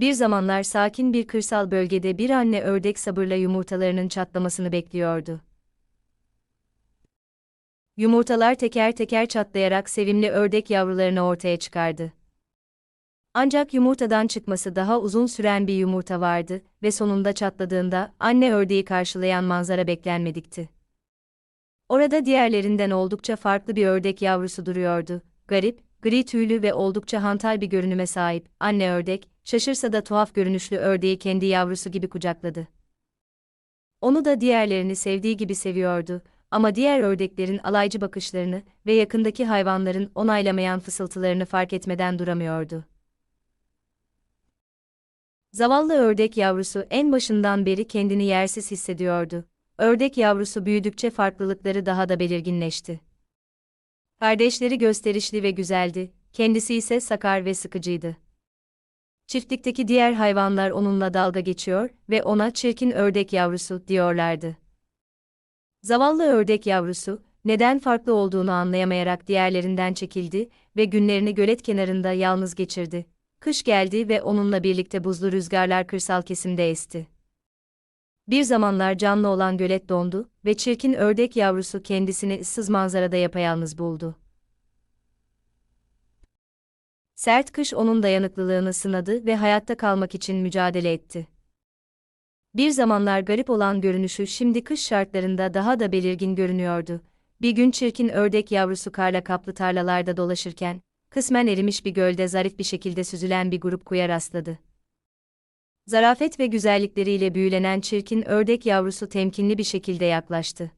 Bir zamanlar sakin bir kırsal bölgede bir anne ördek sabırla yumurtalarının çatlamasını bekliyordu. Yumurtalar teker teker çatlayarak sevimli ördek yavrularını ortaya çıkardı. Ancak yumurtadan çıkması daha uzun süren bir yumurta vardı ve sonunda çatladığında anne ördeği karşılayan manzara beklenmedikti. Orada diğerlerinden oldukça farklı bir ördek yavrusu duruyordu. Garip, gri tüylü ve oldukça hantal bir görünüme sahip anne ördek, şaşırsa da tuhaf görünüşlü ördeği kendi yavrusu gibi kucakladı. Onu da diğerlerini sevdiği gibi seviyordu ama diğer ördeklerin alaycı bakışlarını ve yakındaki hayvanların onaylamayan fısıltılarını fark etmeden duramıyordu. Zavallı ördek yavrusu en başından beri kendini yersiz hissediyordu. Ördek yavrusu büyüdükçe farklılıkları daha da belirginleşti. Kardeşleri gösterişli ve güzeldi, kendisi ise sakar ve sıkıcıydı. Çiftlikteki diğer hayvanlar onunla dalga geçiyor ve ona çirkin ördek yavrusu diyorlardı. Zavallı ördek yavrusu, neden farklı olduğunu anlayamayarak diğerlerinden çekildi ve günlerini gölet kenarında yalnız geçirdi. Kış geldi ve onunla birlikte buzlu rüzgarlar kırsal kesimde esti. Bir zamanlar canlı olan gölet dondu ve çirkin ördek yavrusu kendisini ıssız manzarada yapayalnız buldu. Sert kış onun dayanıklılığını sınadı ve hayatta kalmak için mücadele etti. Bir zamanlar garip olan görünüşü şimdi kış şartlarında daha da belirgin görünüyordu. Bir gün çirkin ördek yavrusu karla kaplı tarlalarda dolaşırken, kısmen erimiş bir gölde zarif bir şekilde süzülen bir grup kuya rastladı. Zarafet ve güzellikleriyle büyülenen çirkin ördek yavrusu temkinli bir şekilde yaklaştı.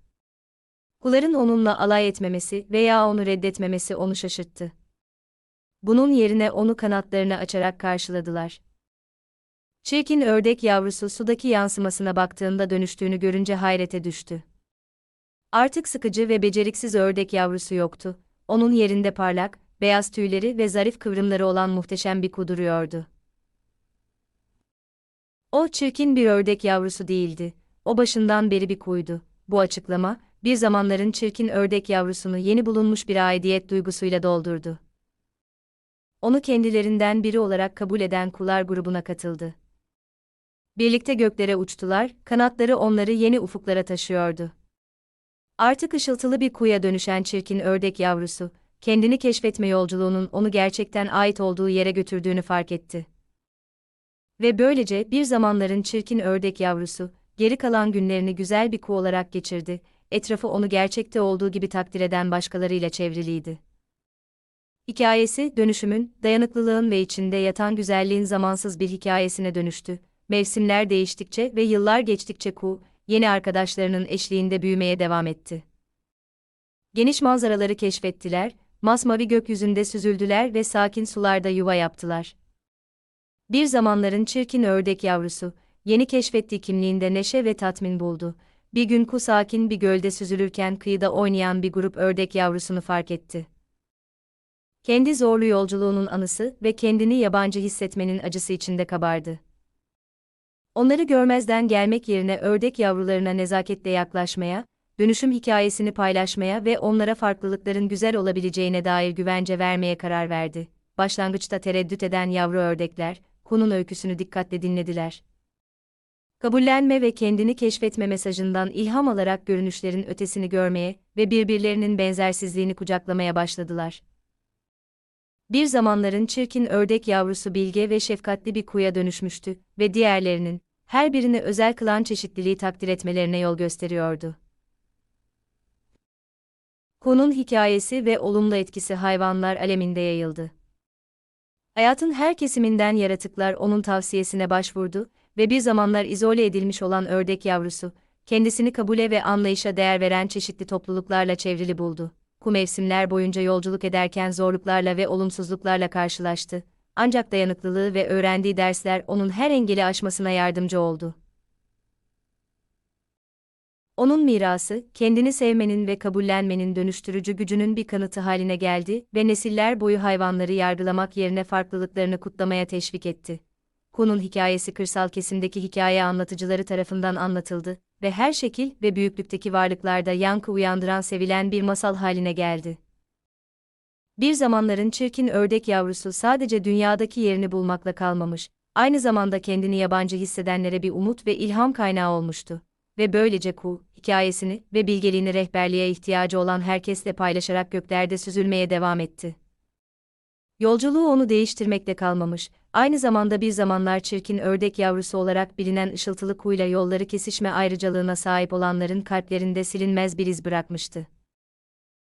Kuların onunla alay etmemesi veya onu reddetmemesi onu şaşırttı. Bunun yerine onu kanatlarını açarak karşıladılar. Çirkin ördek yavrusu sudaki yansımasına baktığında dönüştüğünü görünce hayrete düştü. Artık sıkıcı ve beceriksiz ördek yavrusu yoktu. Onun yerinde parlak, beyaz tüyleri ve zarif kıvrımları olan muhteşem bir kuduruyordu. O çirkin bir ördek yavrusu değildi. O başından beri bir kuydu. Bu açıklama, bir zamanların çirkin ördek yavrusunu yeni bulunmuş bir aidiyet duygusuyla doldurdu. Onu kendilerinden biri olarak kabul eden kular grubuna katıldı. Birlikte göklere uçtular, kanatları onları yeni ufuklara taşıyordu. Artık ışıltılı bir kuya dönüşen çirkin ördek yavrusu, kendini keşfetme yolculuğunun onu gerçekten ait olduğu yere götürdüğünü fark etti. Ve böylece bir zamanların çirkin ördek yavrusu, geri kalan günlerini güzel bir kuğu olarak geçirdi, etrafı onu gerçekte olduğu gibi takdir eden başkalarıyla çevriliydi. Hikayesi, dönüşümün, dayanıklılığın ve içinde yatan güzelliğin zamansız bir hikayesine dönüştü. Mevsimler değiştikçe ve yıllar geçtikçe Ku, yeni arkadaşlarının eşliğinde büyümeye devam etti. Geniş manzaraları keşfettiler, masmavi gökyüzünde süzüldüler ve sakin sularda yuva yaptılar. Bir zamanların çirkin ördek yavrusu, yeni keşfettiği kimliğinde neşe ve tatmin buldu. Bir gün Ku sakin bir gölde süzülürken kıyıda oynayan bir grup ördek yavrusunu fark etti. Kendi zorlu yolculuğunun anısı ve kendini yabancı hissetmenin acısı içinde kabardı. Onları görmezden gelmek yerine ördek yavrularına nezaketle yaklaşmaya, dönüşüm hikayesini paylaşmaya ve onlara farklılıkların güzel olabileceğine dair güvence vermeye karar verdi. Başlangıçta tereddüt eden yavru ördekler, Ku'nun öyküsünü dikkatle dinlediler. Kabullenme ve kendini keşfetme mesajından ilham alarak görünüşlerin ötesini görmeye ve birbirlerinin benzersizliğini kucaklamaya başladılar. Bir zamanların çirkin ördek yavrusu bilge ve şefkatli bir kuya dönüşmüştü ve diğerlerinin, her birini özel kılan çeşitliliği takdir etmelerine yol gösteriyordu. Ku'nun hikayesi ve olumlu etkisi hayvanlar aleminde yayıldı. Hayatın her kesiminden yaratıklar onun tavsiyesine başvurdu ve bir zamanlar izole edilmiş olan ördek yavrusu, kendisini kabule ve anlayışa değer veren çeşitli topluluklarla çevrili buldu ku mevsimler boyunca yolculuk ederken zorluklarla ve olumsuzluklarla karşılaştı. Ancak dayanıklılığı ve öğrendiği dersler onun her engeli aşmasına yardımcı oldu. Onun mirası, kendini sevmenin ve kabullenmenin dönüştürücü gücünün bir kanıtı haline geldi ve nesiller boyu hayvanları yargılamak yerine farklılıklarını kutlamaya teşvik etti. Ku'nun hikayesi kırsal kesimdeki hikaye anlatıcıları tarafından anlatıldı ve her şekil ve büyüklükteki varlıklarda yankı uyandıran sevilen bir masal haline geldi. Bir zamanların çirkin ördek yavrusu sadece dünyadaki yerini bulmakla kalmamış, aynı zamanda kendini yabancı hissedenlere bir umut ve ilham kaynağı olmuştu. Ve böylece Ku, hikayesini ve bilgeliğini rehberliğe ihtiyacı olan herkesle paylaşarak göklerde süzülmeye devam etti. Yolculuğu onu değiştirmekle kalmamış, aynı zamanda bir zamanlar çirkin ördek yavrusu olarak bilinen ışıltılı kuyla yolları kesişme ayrıcalığına sahip olanların kalplerinde silinmez bir iz bırakmıştı.